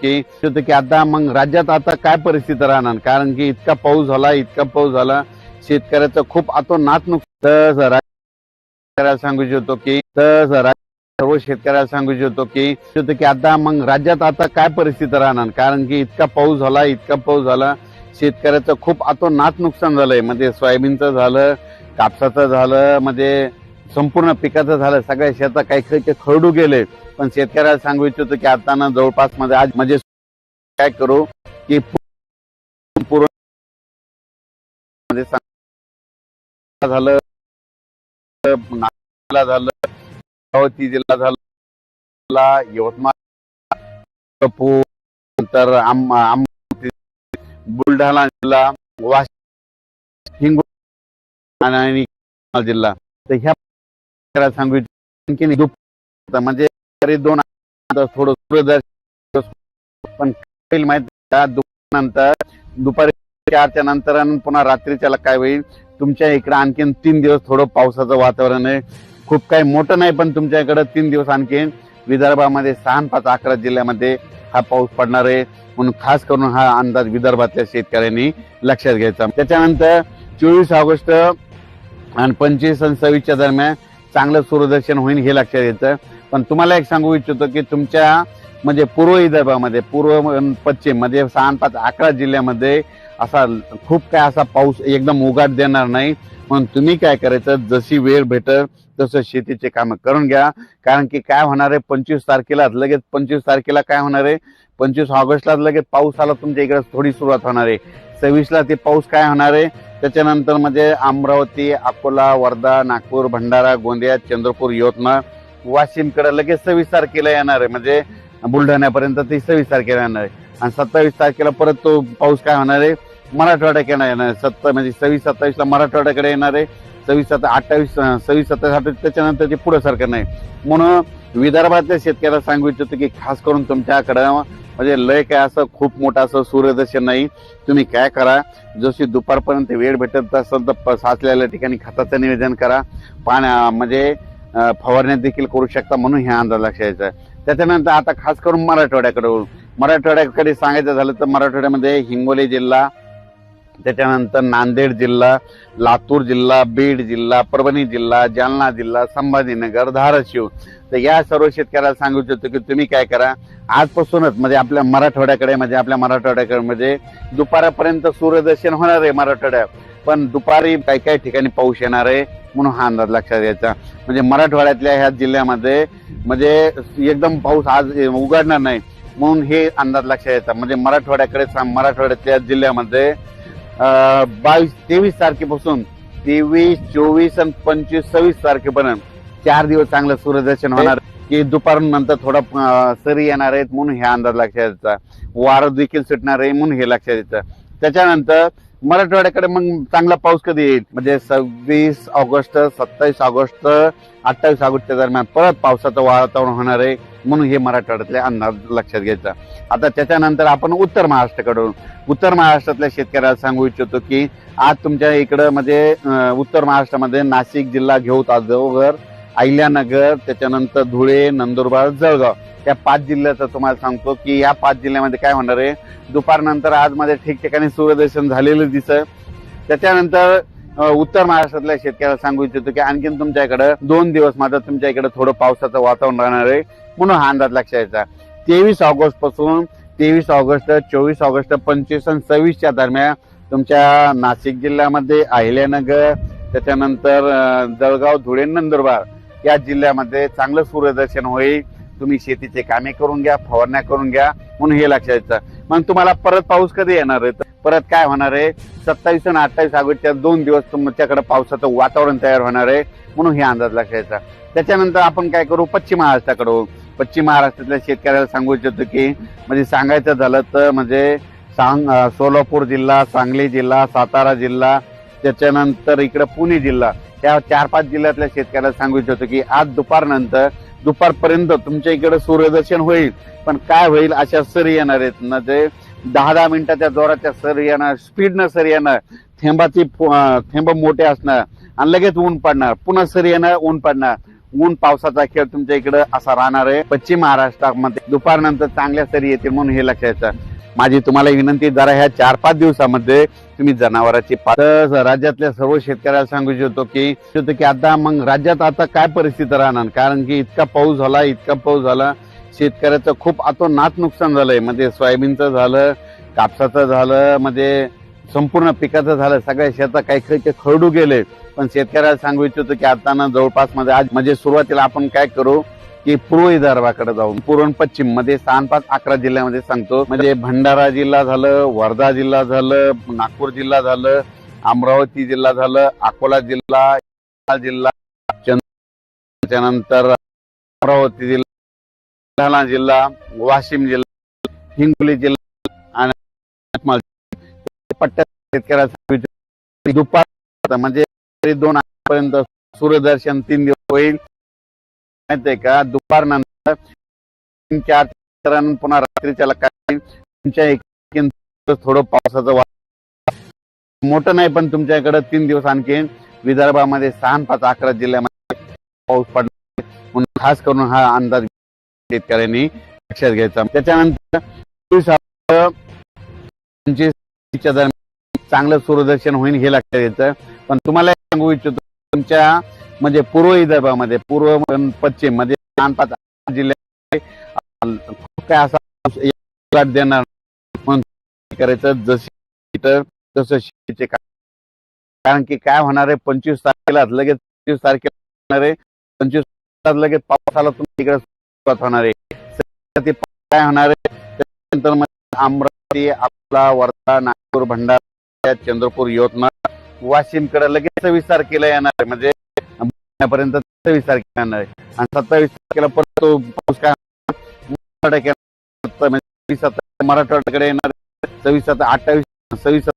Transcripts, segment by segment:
की की आता मग राज्यात आता काय परिस्थिती राहणार? कारण की इतका पाऊस झाला इतका पाऊस झाला शेतकऱ्याचं खूप अतोनात नुकसान शेतकऱ्याला सांगू इच्छितो की सर्व शेतकऱ्याला सांगू इच्छितो की की आता मग राज्यात आता काय परिस्थिती राहणार? कारण की इतका पाऊस झाला इतका पाऊस झाला शेतकऱ्याचं खूप अतोनात नुकसान झालंय. म्हणजे सोयाबीनचं झालं कापसाचं झालं म्हणजे संपूर्ण पिकाचं झालं. सगळ्या शेतात काही काही खरडू गेले. पण शेतकऱ्याला सांगू इच्छितो की आता ना जवळपासमध्ये आज म्हणजे काय करू की पूर्ण म्हणजे झालं नागपूरला झालं अमरावती जिल्हा झाला यवतमाळ नंतर बुलढाणा जिल्हा वाशिम हिंगोली आणि जिल्हा. तर ह्या करायला सांगू आणखीन म्हणजे तरी दोन थोडं सूर्यदर्शन पण होईल माहिती दुपारनंतर दुपारी चारच्या नंतर आणि पुन्हा रात्रीच्याला काय होईल? तुमच्या इकडे आणखीन तीन दिवस थोडं पावसाचं वातावरण आहे. खूप काही मोठं नाही पण तुमच्या इकडे तीन दिवस आणखीन विदर्भामध्ये सहा पाच अकरा जिल्ह्यामध्ये हा पाऊस पडणार आहे. म्हणून खास करून हा अंदाज विदर्भातल्या शेतकऱ्यांनी लक्षात घ्यायचा. त्याच्यानंतर चोवीस ऑगस्ट आणि पंचवीस आणि सव्वीसच्या दरम्यान चांगलं सूर्यदर्शन होईल हे लक्षात येतं. पण तुम्हाला एक सांगू इच्छितो की तुमच्या म्हणजे पूर्व विदर्भामध्ये पूर्व पश्चिम म्हणजे सहा पाच अकरा जिल्ह्यामध्ये असा खूप काय असा पाऊस एकदम उघाट देणार नाही. म्हणून तुम्ही काय करायचं जशी वेळ भेटल तसं शेतीचे काम करून घ्या. कारण की काय होणार आहे पंचवीस तारखेला लगेच पंचवीस तारखेला काय होणार आहे? पंचवीस ऑगस्टला लगेच पाऊस आला तुमच्या इकडे थोडी सुरुवात होणार आहे. सव्वीसला ते पाऊस काय होणार आहे? त्याच्यानंतर म्हणजे अमरावती अकोला वर्धा नागपूर भंडारा गोंदिया चंद्रपूर यवतमाळ वाशिमकडे लगेच सव्वीस तारखेला येणार आहे. म्हणजे बुलढाण्यापर्यंत ते सव्वीस तारखेला येणार आहे. आणि सत्तावीस तारखेला परत तो पाऊस काय होणार आहे? मराठवाड्याकडे येणार आहे. सत्ता म्हणजे सव्वीस सत्तावीसला मराठवाड्याकडे येणार आहे. सव्वीस सत्ता अठ्ठावीस सव्वीस सत्तावीस अठ्ठावीस त्याच्यानंतर ते पुढे सारखं नाही. म्हणून विदर्भातल्या शेतकऱ्याला सांगू इच्छितो की खास करून तुमच्याकडं म्हणजे लय काय असं खूप मोठं असं सूर्यदर्शन नाही. तुम्ही काय करा जशी दुपारपर्यंत वेळ भेटत असेल तर साचलेल्या ठिकाणी खताचं निवेदन करा. पाण्या म्हणजे फवारण्या देखील करू शकता म्हणून हे अंदाज लक्षात यायचा त्याच्यानंतर आता खास करून मराठवाड्याकडे मराठवाड्याकडे सांगायचं झालं तर मराठवाड्यामध्ये हिंगोली जिल्हा त्याच्यानंतर नांदेड जिल्हा लातूर जिल्हा बीड जिल्हा परभणी जिल्हा जालना जिल्हा संभाजीनगर धाराशिव. तर या सर्व शेतकऱ्याला सांगू इच्छितो की तुम्ही काय करा आजपासूनच म्हणजे आपल्या मराठवाड्याकडे म्हणजे आपल्या मराठवाड्याकडे म्हणजे दुपारापर्यंत सूर्यदर्शन होणार आहे मराठवाड्यात. पण दुपारी काही काही ठिकाणी पाऊस येणार आहे म्हणून हा अंदाज लक्षात घ्यायचा. म्हणजे मराठवाड्यातल्या ह्या जिल्ह्यामध्ये म्हणजे एकदम पाऊस आज उघडणार नाही म्हणून हे अंदाज लक्षात यायचा म्हणजे मराठवाड्याकडे मराठवाड्यातल्या जिल्ह्यामध्ये बावीस तेवीस तारखेपासून तेवीस चोवीस आणि पंचवीस सव्वीस तारखेपर्यंत चार दिवस चांगलं सूर्यदर्शन होणार. की दुपारनंतर थोडा सरी येणार आहेत म्हणून हे अंदाज लक्षात यायचा वारं देखील सुटणार आहे म्हणून हे लक्षात यायचं त्याच्यानंतर मराठवाड्याकडे मग चांगला पाऊस कधी येईल? म्हणजे सव्वीस ऑगस्ट सत्तावीस ऑगस्ट अठ्ठावीस ऑगस्टच्या दरम्यान परत पावसाचं वातावरण होणार आहे म्हणून हे मराठवाड्यातले अंदाज लक्षात घ्यायचा. आता त्याच्यानंतर आपण उत्तर महाराष्ट्राकडून उत्तर महाराष्ट्रातल्या शेतकऱ्याला सांगू इच्छितो की आज तुमच्या इकडं म्हणजे उत्तर महाराष्ट्रामध्ये नाशिक जिल्हा घेऊ ताजोगर अहिल्यानगर त्याच्यानंतर धुळे नंदुरबार जळगाव. या पाच जिल्ह्याचं तुम्हाला सांगतो की या पाच जिल्ह्यामध्ये काय होणार आहे? दुपारनंतर आजमध्ये ठिकठिकाणी सूर्यदर्शन झालेलं दिसत त्याच्यानंतर उत्तर महाराष्ट्रातल्या शेतकऱ्याला सांगू इच्छितो की आणखीन तुमच्या इकडं दोन दिवस मात्र तुमच्या इकडे थोडं पावसाचं वातावरण राहणार आहे. म्हणून हा अंदाज लक्षात यायचा तेवीस ऑगस्टपासून तेवीस ऑगस्ट चोवीस ऑगस्ट पंचवीस आणि सव्वीसच्या दरम्यान तुमच्या नाशिक जिल्ह्यामध्ये अहिल्यानगर त्याच्यानंतर जळगाव धुळे नंदुरबार या जिल्ह्यामध्ये चांगलं सूर्यदर्शन होईल. तुम्ही शेतीचे कामे करून घ्या फवारण्या करून घ्या म्हणून हे लक्षात येतं. मग तुम्हाला परत पाऊस कधी येणार आहे? परत काय होणार आहे? सत्तावीस आणि अठ्ठावीस ऑगस्टच्या दोन दिवस तुमच्याकडे पावसाचं वातावरण तयार होणार आहे म्हणून हे अंदाज लक्षात यायचा त्याच्यानंतर आपण काय करू? पश्चिम महाराष्ट्राकडे पश्चिम महाराष्ट्रातल्या शेतकऱ्याला सांगू इच्छितो की म्हणजे सांगायचं झालं तर म्हणजे सांग सोलापूर जिल्हा सांगली जिल्हा सातारा जिल्हा त्याच्यानंतर इकडे पुणे जिल्हा त्या चार पाच जिल्ह्यातल्या शेतकऱ्याला सांगू इच्छितो की आज दुपारनंतर दुपारपर्यंत तुमच्या इकडे सूर्यदर्शन होईल. पण काय होईल अशा सरी येणार आहेत ते दहा दहा मिनिटाच्या जोराच्या सर येणार स्पीडनं सर येणार. थेंबाची थेंब मोठे असणार आणि लगेच ऊन पडणार. पुन्हा सर येणार ऊन पडणार. ऊन पावसाचा खेळ तुमच्या इकडे असा राहणार आहे. पश्चिम महाराष्ट्रामध्ये दुपारनंतर चांगल्या सरी येतील म्हणून हे लक्षात माझी तुम्हाला विनंती जरा ह्या चार पाच दिवसामध्ये तुम्ही जनावरांची राज्यातल्या सर्व शेतकऱ्याला सांगू इच्छितो की की आता मग राज्यात आता काय परिस्थिती राहणार? कारण की इतका पाऊस झाला इतका पाऊस झाला शेतकऱ्याचं खूप आतोनात नुकसान झालंय. म्हणजे सोयाबीनचं झालं कापसाचं झालं म्हणजे संपूर्ण पिकाचं झालं सगळ्या शेतात काही काही खरडू गेले पण शेतकऱ्याला सांगू इच्छितो की आता ना जवळपासमध्ये आज म्हणजे सुरुवातीला आपण काय करू? की पूर्व विदर्भाकडे जाऊन पूर्व पश्चिममध्ये सहा पाच अकरा जिल्ह्यामध्ये सांगतो. म्हणजे भंडारा जिल्हा झालं वर्धा जिल्हा झालं नागपूर जिल्हा झालं अमरावती जिल्हा झालं अकोला जिल्हा जिल्हा त्यानंतर अमरावती जिल्हा बुलढाणा जिल्हा वाशिम जिल्हा हिंगोली जिल्हा आणि पट्ट्यात दुपार म्हणजे दोन पर्यंत सूर्यदर्शन तीन दिवस होईल. माहितीये का? दुपारनंतर तीन चार नंतर पुन्हा रात्रीच्या काही तुमच्या थोडं पावसाचं वा- मोठं नाही पण तुमच्या इकडे तीन दिवस आणखी विदर्भामध्ये सहा पाच अकरा जिल्ह्यामध्ये पाऊस पडणार म्हणून खास करून हा अंदाज शेतकऱ्यांनी लक्षात घ्यायचा. त्याच्यानंतर दरम्यान चांगलं सूर्यदर्शन होईल हे लक्षात घ्यायचं. पण तुम्हाला एक सांगू इच्छितो तुमच्या म्हणजे पूर्व विदर्भामध्ये पूर्व पश्चिममध्ये लहान जिल्ह्यात असा देणार करायचं जशी तसं शेतीचे कारण की काय होणार आहे पंचवीस तारखेला लगेच पंचवीस तारखेला होणार आहे. पंचवीस लगेच लगेच पावसाला तुम्ही तिकडे सुरुवात होणार आहे. काय होणार आहे त्यानंतर अमरावती आपला वर्धा नागपूर भंडारा चंद्रपूर यवतमाळ वाशिमकडे लगेच विस्तार केला येणार आहे. म्हणजे पर्यंत सव्वीस तारखेला आहे. आणि सत्तावीस तारखेला परत तो पाऊस काय म्हणजे मराठवाड्याकडे येणार सव्वीस अठ्ठावीस सव्वीस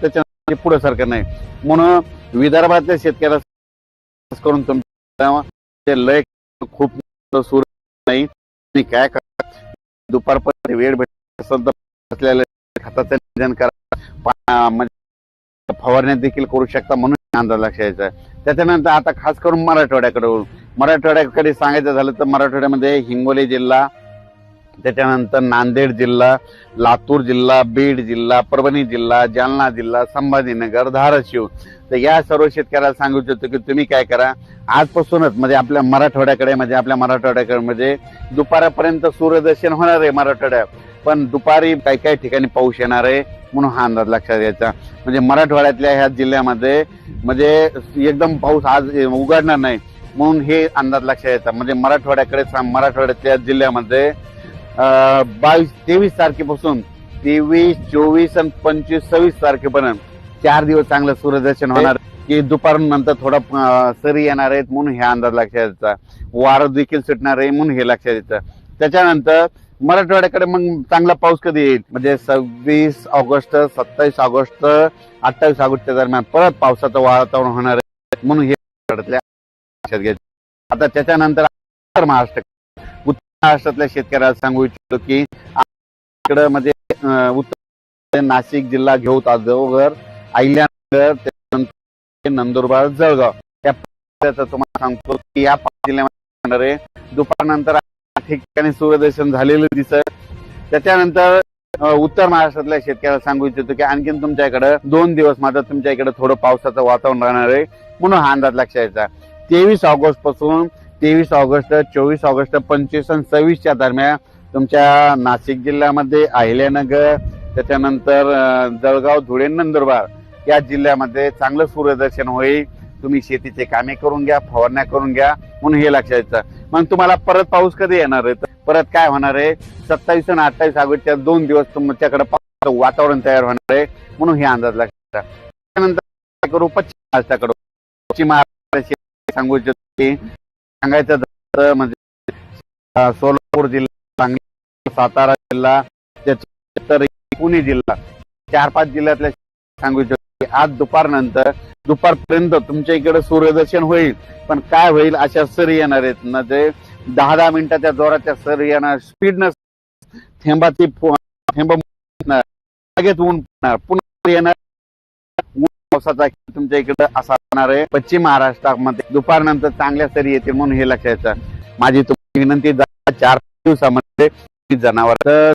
त्याच्या पुढे सारखं नाही. म्हणून विदर्भातल्या शेतकऱ्याला करून तुमच्या लय खूप सूर नाही. तुम्ही काय करा? दुपारपर्यंत वेळ भेटत असेल तर असलेल्या खताचं नियोजन करा. म्हणजे फवारण्या देखील करू शकता म्हणून अंदाज लक्षात यायचा त्याच्यानंतर आता खास करून मराठवाड्याकडे मराठवाड्याकडे सांगायचं झालं तर मराठवाड्यामध्ये हिंगोली जिल्हा त्याच्यानंतर नांदेड जिल्हा लातूर जिल्हा बीड जिल्हा परभणी जिल्हा जालना जिल्हा संभाजीनगर धाराशिव. तर या सर्व शेतकऱ्याला सांगू इच्छितो की तुम्ही काय करा. आजपासूनच म्हणजे आपल्या मराठवाड्याकडे म्हणजे आपल्या मराठवाड्याकडे म्हणजे दुपारापर्यंत सूर्यदर्शन होणार आहे मराठवाड्यात. पण दुपारी काही काही ठिकाणी पाऊस येणार आहे म्हणून हा अंदाज लक्षात घ्यायचा. म्हणजे मराठवाड्यातल्या ह्या जिल्ह्यामध्ये म्हणजे एकदम पाऊस आज उघडणार नाही म्हणून हे अंदाज लक्षात येतात म्हणजे मराठवाड्याकडे मराठवाड्यातल्या जिल्ह्यामध्ये बावीस तेवीस तारखेपासून तेवीस चोवीस आणि पंचवीस सव्वीस तारखेपर्यंत चार दिवस चांगलं सूर्यदर्शन होणार की दुपारनंतर थोडा सरी येणार आहेत म्हणून हे अंदाज लक्षात यायचा वारं देखील सुटणार आहे म्हणून हे लक्षात यायचं त्याच्यानंतर मराठवाड्याकडे मग चांगला पाऊस कधी येईल? म्हणजे सव्वीस ऑगस्ट सत्तावीस ऑगस्ट अठ्ठावीस ऑगस्टच्या दरम्यान परत पावसाचं वातावरण होणार आहे म्हणून हे लक्षात घ्यायचं आता त्याच्यानंतर उत्तर महाराष्ट्र उत्तर महाराष्ट्रातल्या शेतकऱ्याला सांगू इच्छितो की इकडं म्हणजे उत्तर म्हणजे नाशिक जिल्हा घेऊ ताजोगर अहिल्यानगर त्यानंतर नंदुरबार जळगाव. या तुम्हाला सांगतो की या पाच जिल्ह्यामध्ये दुपारनंतर ठिकाणी सूर्यदर्शन झालेलं दिसत. त्याच्यानंतर उत्तर महाराष्ट्रातल्या शेतकऱ्याला सांगू इच्छितो की आणखीन तुमच्याकडे दोन दिवस मात्र तुमच्या इकडे थोडं पावसाचं वातावरण राहणार आहे. म्हणून हा अंदाज लक्षात यायचा तेवीस ऑगस्टपासून तेवीस ऑगस्ट चोवीस ऑगस्ट पंचवीस आणि सव्वीसच्या दरम्यान तुमच्या नाशिक जिल्ह्यामध्ये अहिल्यानगर त्याच्यानंतर जळगाव धुळे नंदुरबार या जिल्ह्यामध्ये चांगलं सूर्यदर्शन होईल. तुम्ही शेतीचे कामे करून घ्या फवारण्या करून घ्या म्हणून हे लक्षात येतं. मग तुम्हाला परत पाऊस कधी येणार आहे? परत काय होणार आहे? सत्तावीस आणि अठ्ठावीस ऑगस्टच्या दोन दिवस तुमच्याकडे वातावरण तयार होणार आहे म्हणून हे अंदाज लक्षात त्यानंतर करू? पश्चिम महाराष्ट्राकडे पश्चिम महाराष्ट्र सांगू इच्छितो. सांगायचं म्हणजे सोलापूर जिल्हा सांगली सातारा जिल्हा त्याच्यानंतर पुणे जिल्हा चार पाच जिल्ह्यातल्या सांगू इच्छितो. आज दुपारनंतर दुपारपर्यंत तुमच्या इकडे सूर्यदर्शन होईल. पण काय होईल अशा सर येणार आहेत ना ते दहा दहा मिनिटाच्या जोराच्या सर येणार स्पीडनं थेंबाची थेंबा थेंब लगेच ऊन पडणार पुन्हा येणार. पावसाचा तुमच्या इकडे असा राहणार आहे. पश्चिम महाराष्ट्रामध्ये दुपारनंतर चांगल्या सरी येतील म्हणून हे लक्षात माझी तुमची विनंती चार दिवसामध्ये जनावर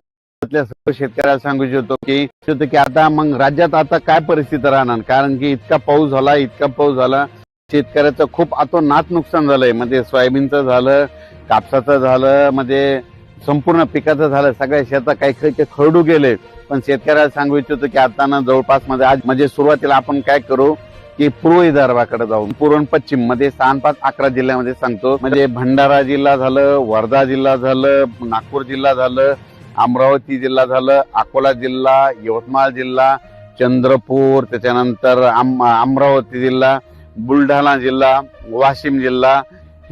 राज्यातल्या सर्व शेतकऱ्याला सांगू इच्छितो की इच्छितो की आता मग राज्यात आता काय परिस्थिती राहणार? कारण की इतका पाऊस झाला इतका पाऊस झाला शेतकऱ्याचं खूप अतोनात नुकसान झालंय. म्हणजे सोयाबीनचं झालं कापसाचं झालं म्हणजे संपूर्ण पिकाचं झालं सगळ्या शेतात काही काही खरडू गेले. पण शेतकऱ्याला सांगू इच्छितो की आता ना जवळपासमध्ये आज म्हणजे सुरुवातीला आपण काय करू की पूर्व विदर्भाकडे जाऊन पूर्व पश्चिममध्ये सहा पाच अकरा जिल्ह्यामध्ये सांगतो. म्हणजे भंडारा जिल्हा झालं वर्धा जिल्हा झालं नागपूर जिल्हा झालं अमरावती जिल्हा झालं अकोला जिल्हा यवतमाळ जिल्हा चंद्रपूर त्याच्यानंतर आम- अमरावती जिल्हा बुलढाणा जिल्हा वाशिम जिल्हा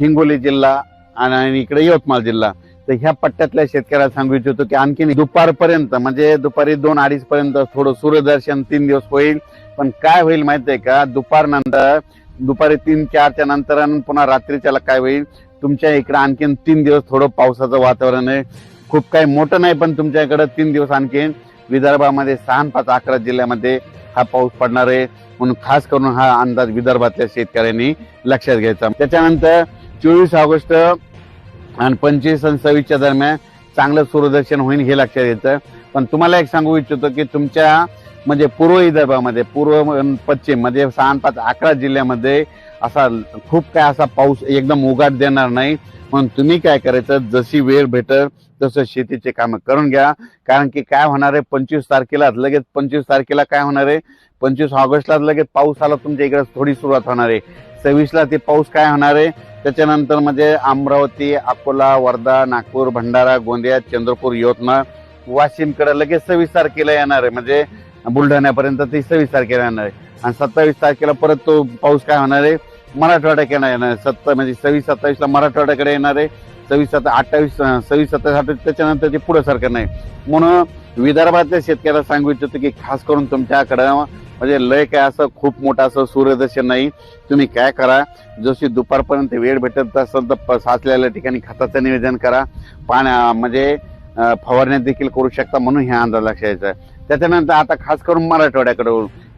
हिंगोली जिल्हा आणि इकडे यवतमाळ जिल्हा. तर ह्या पट्ट्यातल्या शेतकऱ्याला सांगू इच्छितो की आणखी दुपारपर्यंत म्हणजे दुपारी दोन अडीच पर्यंत थोडं सूर्यदर्शन तीन दिवस होईल. पण काय होईल माहितीये का? दुपारनंतर दुपारी तीन चारच्या नंतर आणि पुन्हा रात्रीच्याला काय होईल? तुमच्या इकडे आणखीन तीन दिवस थोडं पावसाचं वातावरण आहे. खूप काही मोठं नाही पण तुमच्याकडे तीन दिवस आणखीन विदर्भामध्ये सहा पाच अकरा जिल्ह्यामध्ये हा पाऊस पडणार आहे. म्हणून खास करून हा अंदाज विदर्भातल्या शेतकऱ्यांनी लक्षात घ्यायचा. त्याच्यानंतर चोवीस ऑगस्ट आणि पंचवीस आणि सव्वीसच्या दरम्यान चांगलं सूर्यदर्शन होईल हे लक्षात घ्यायचं पण तुम्हाला एक सांगू इच्छितो की तुमच्या म्हणजे पूर्व विदर्भामध्ये पूर्व पश्चिम म्हणजे सहा पाच अकरा जिल्ह्यामध्ये असा खूप काय असा पाऊस एकदम उघाट देणार नाही. म्हणून तुम्ही काय करायचं जशी वेळ भेटल तसं शेतीचे कामं करून घ्या. कारण की काय होणार आहे पंचवीस तारखेला लगेच पंचवीस तारखेला काय होणार आहे? पंचवीस ऑगस्टला लगेच पाऊस आला तुमच्या इकडे थोडी सुरुवात होणार आहे. सव्वीसला ते पाऊस काय होणार आहे? त्याच्यानंतर म्हणजे अमरावती अकोला वर्धा नागपूर भंडारा गोंदिया चंद्रपूर यवतमाळ वाशिमकडे लगेच सव्वीस तारखेला येणार आहे. म्हणजे बुलढाण्यापर्यंत ती सव्वीस तारखेला येणार आहे. आणि सत्तावीस तारखेला परत तो पाऊस काय होणार आहे? मराठवाड्याकडे येणार आहे. सत्ता म्हणजे सव्वीस सत्तावीसला मराठवाड्याकडे येणार आहे. सव्वीस सत्ता अठ्ठावीस सव्वीस सत्तावीस अठ्ठावीस त्याच्यानंतर ते पुढं सारखं नाही. म्हणून विदर्भातल्या शेतकऱ्याला सांगू इच्छितो की खास करून तुमच्याकडं म्हणजे लय काय असं खूप मोठं असं सूर्यदर्शन नाही. तुम्ही काय करा जशी दुपारपर्यंत वेळ भेटत असेल तर साचलेल्या ठिकाणी खताचं निवेदन करा. पाण्या म्हणजे फवारण्या देखील करू शकता म्हणून हे अंदाज लक्षात यायचा त्याच्यानंतर आता खास करून मराठवाड्याकडे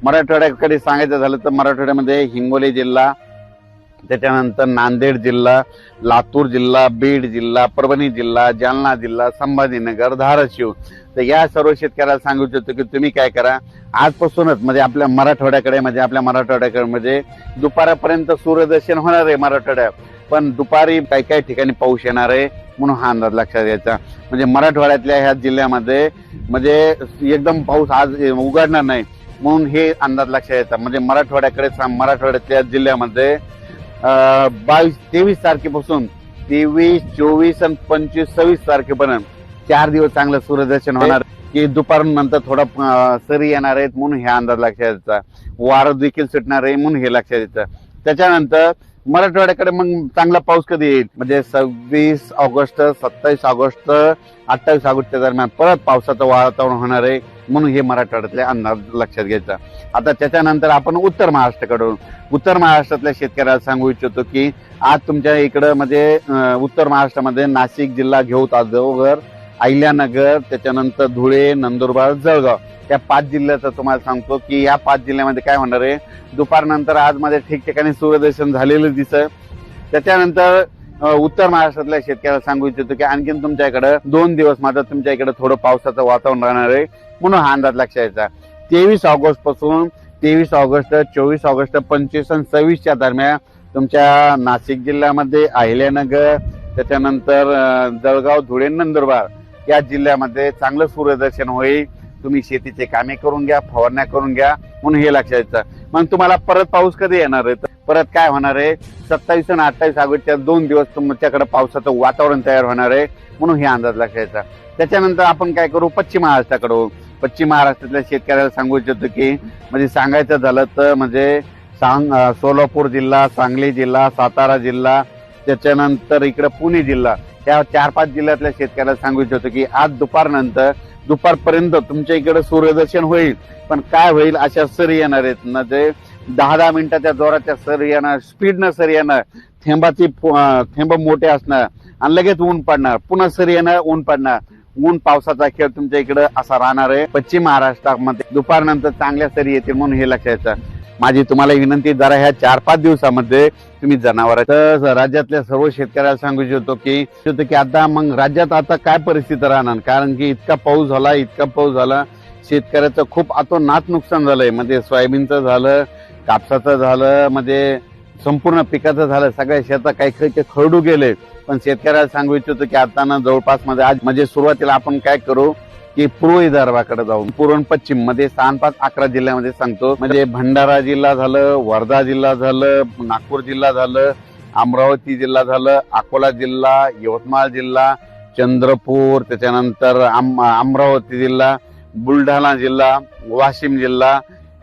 मराठवाड्याकडे सांगायचं झालं तर मराठवाड्यामध्ये हिंगोली जिल्हा त्याच्यानंतर नांदेड जिल्हा लातूर जिल्हा बीड जिल्हा परभणी जिल्हा जालना जिल्हा संभाजीनगर धाराशिव. तर या सर्व शेतकऱ्याला सांगू इच्छितो की तुम्ही काय करा आजपासूनच म्हणजे आपल्या मराठवाड्याकडे म्हणजे आपल्या मराठवाड्याकडे म्हणजे दुपारापर्यंत सूर्यदर्शन होणार आहे मराठवाड्यात. पण दुपारी काही काही ठिकाणी पाऊस येणार आहे म्हणून हा अंदाज लक्षात घ्यायचा. म्हणजे मराठवाड्यातल्या ह्या जिल्ह्यामध्ये म्हणजे एकदम पाऊस आज उघडणार नाही म्हणून हे अंदाज लक्षात घ्यायचा. म्हणजे मराठवाड्याकडे मराठवाड्यातल्या जिल्ह्यामध्ये बावीस तेवीस तारखेपासून तेवीस चोवीस आणि पंचवीस सव्वीस तारखेपर्यंत चार दिवस चांगलं सूर्यदर्शन होणार. की दुपारनंतर थोडा अं, सरी येणार आहेत म्हणून हे अंदाज लक्षात यायचा वारं देखील सुटणार आहे म्हणून हे लक्षात यायचं त्याच्यानंतर मराठवाड्याकडे मग चांगला पाऊस कधी येईल? म्हणजे सव्वीस ऑगस्ट सत्तावीस ऑगस्ट अठ्ठावीस ऑगस्टच्या दरम्यान परत पावसाचं वातावरण होणार आहे म्हणून हे मराठवाड्यातले अंदाज लक्षात घ्यायचा. आता त्याच्यानंतर आपण उत्तर महाराष्ट्राकडून उत्तर महाराष्ट्रातल्या शेतकऱ्याला सांगू इच्छितो की आज तुमच्या इकडं म्हणजे उत्तर महाराष्ट्रामध्ये नाशिक जिल्हा घेऊ ताजोगर अहिल्यानगर त्याच्यानंतर धुळे नंदुरबार जळगाव. या पाच जिल्ह्याचं तुम्हाला सांगतो की या पाच जिल्ह्यामध्ये काय होणार आहे? दुपारनंतर आजमध्ये ठिकठिकाणी सूर्यदर्शन झालेलं दिसत त्याच्यानंतर उत्तर महाराष्ट्रातल्या शेतकऱ्याला सांगू इच्छितो की आणखीन तुमच्या इकडं दोन दिवस मात्र तुमच्या इकडे थोडं पावसाचं वातावरण राहणार आहे. म्हणून हा अंदाज लक्षात यायचा तेवीस ऑगस्टपासून तेवीस ऑगस्ट चोवीस ऑगस्ट पंचवीस आणि सव्वीसच्या दरम्यान तुमच्या नाशिक जिल्ह्यामध्ये अहिल्यानगर त्याच्यानंतर जळगाव धुळे नंदुरबार या जिल्ह्यामध्ये चांगलं सूर्यदर्शन होईल. तुम्ही शेतीचे कामे करून घ्या फवारण्या करून घ्या म्हणून हे लक्षात येतं. मग तुम्हाला परत पाऊस कधी येणार आहे? परत काय होणार आहे? सत्तावीस आणि अठ्ठावीस ऑगस्टच्या दोन दिवस तुमच्याकडे पावसाचं वातावरण तयार होणार आहे म्हणून हे अंदाज लक्षात त्याच्यानंतर आपण काय करू? पश्चिम महाराष्ट्राकडे पश्चिम महाराष्ट्रातल्या शेतकऱ्याला सांगू इच्छितो की म्हणजे सांगायचं झालं तर म्हणजे सांग सोलापूर जिल्हा सांगली जिल्हा सातारा जिल्हा त्याच्यानंतर इकडं पुणे जिल्हा. त्या चार पाच जिल्ह्यातल्या शेतकऱ्याला सांगू इच्छितो की आज दुपारनंतर दुपारपर्यंत तुमच्या इकडे सूर्यदर्शन होईल. पण काय होईल? अशा सरी येणार आहेत. जे दहा दहा मिनिटाच्या जोराच्या सर येणार स्पीडनं सर येणार थेंबाची थेंब मोठे असणार आणि लगेच ऊन पडणार. पुन्हा सर येणार ऊन पडणार. ऊन पावसाचा खेळ तुमच्या इकडे असा राहणार आहे. पश्चिम महाराष्ट्रामध्ये दुपारनंतर चांगल्या सरी येतील म्हणून हे लक्षात माझी तुम्हाला विनंती जरा ह्या चार पाच दिवसामध्ये तुम्ही जनावरांचं राज्यातल्या सर्व शेतकऱ्याला सांगू इच्छितो की की आता मग राज्यात आता काय परिस्थिती राहणार? कारण की इतका पाऊस झाला इतका पाऊस झाला शेतकऱ्याचं खूप अतोनात नुकसान झालंय. म्हणजे सोयाबीनचं झालं कापसाचं झालं म्हणजे संपूर्ण पिकाचं झालं सगळ्या शेतात काही काही खरडू गेले. पण शेतकऱ्याला सांगू इच्छितो की आता ना जवळपासमध्ये आज म्हणजे सुरुवातीला आपण काय करू? की पूर्व विदर्भाकडे जाऊन पूर्ण पश्चिममध्ये सहा पाच अकरा जिल्ह्यामध्ये सांगतो. म्हणजे भंडारा जिल्हा झालं वर्धा जिल्हा झालं नागपूर जिल्हा झालं अमरावती जिल्हा झालं अकोला जिल्हा यवतमाळ जिल्हा चंद्रपूर त्याच्यानंतर अमरावती जिल्हा बुलढाणा जिल्हा वाशिम जिल्हा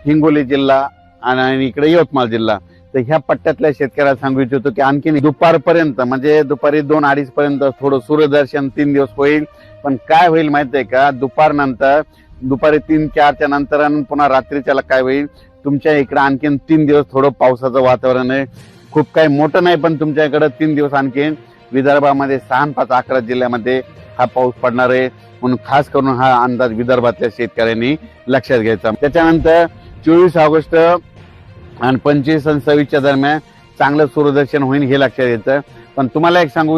हिंगोली जिल्हा आणि इकडे यवतमाळ जिल्हा. तर ह्या पट्ट्यातल्या शेतकऱ्याला सांगू इच्छितो की आणखी दुपारपर्यंत म्हणजे दुपारी दोन अडीच पर्यंत थोडं सूर्यदर्शन तीन दिवस होईल. पण काय होईल माहितीये का? दुपारनंतर दुपारी तीन चारच्या नंतर आणि पुन्हा रात्रीच्याला काय होईल? तुमच्या इकडे आणखीन तीन दिवस थोडं पावसाचं वातावरण आहे. खूप काही मोठं नाही पण तुमच्या इकडे तीन दिवस आणखीन विदर्भामध्ये सहा पाच अकरा जिल्ह्यामध्ये हा पाऊस पडणार आहे. म्हणून खास करून हा अंदाज विदर्भातल्या शेतकऱ्यांनी लक्षात घ्यायचा. त्याच्यानंतर चोवीस ऑगस्ट आणि पंचवीस आणि सव्वीसच्या दरम्यान चांगलं सूर्यदर्शन होईल हे लक्षात घ्यायचं पण तुम्हाला एक सांगू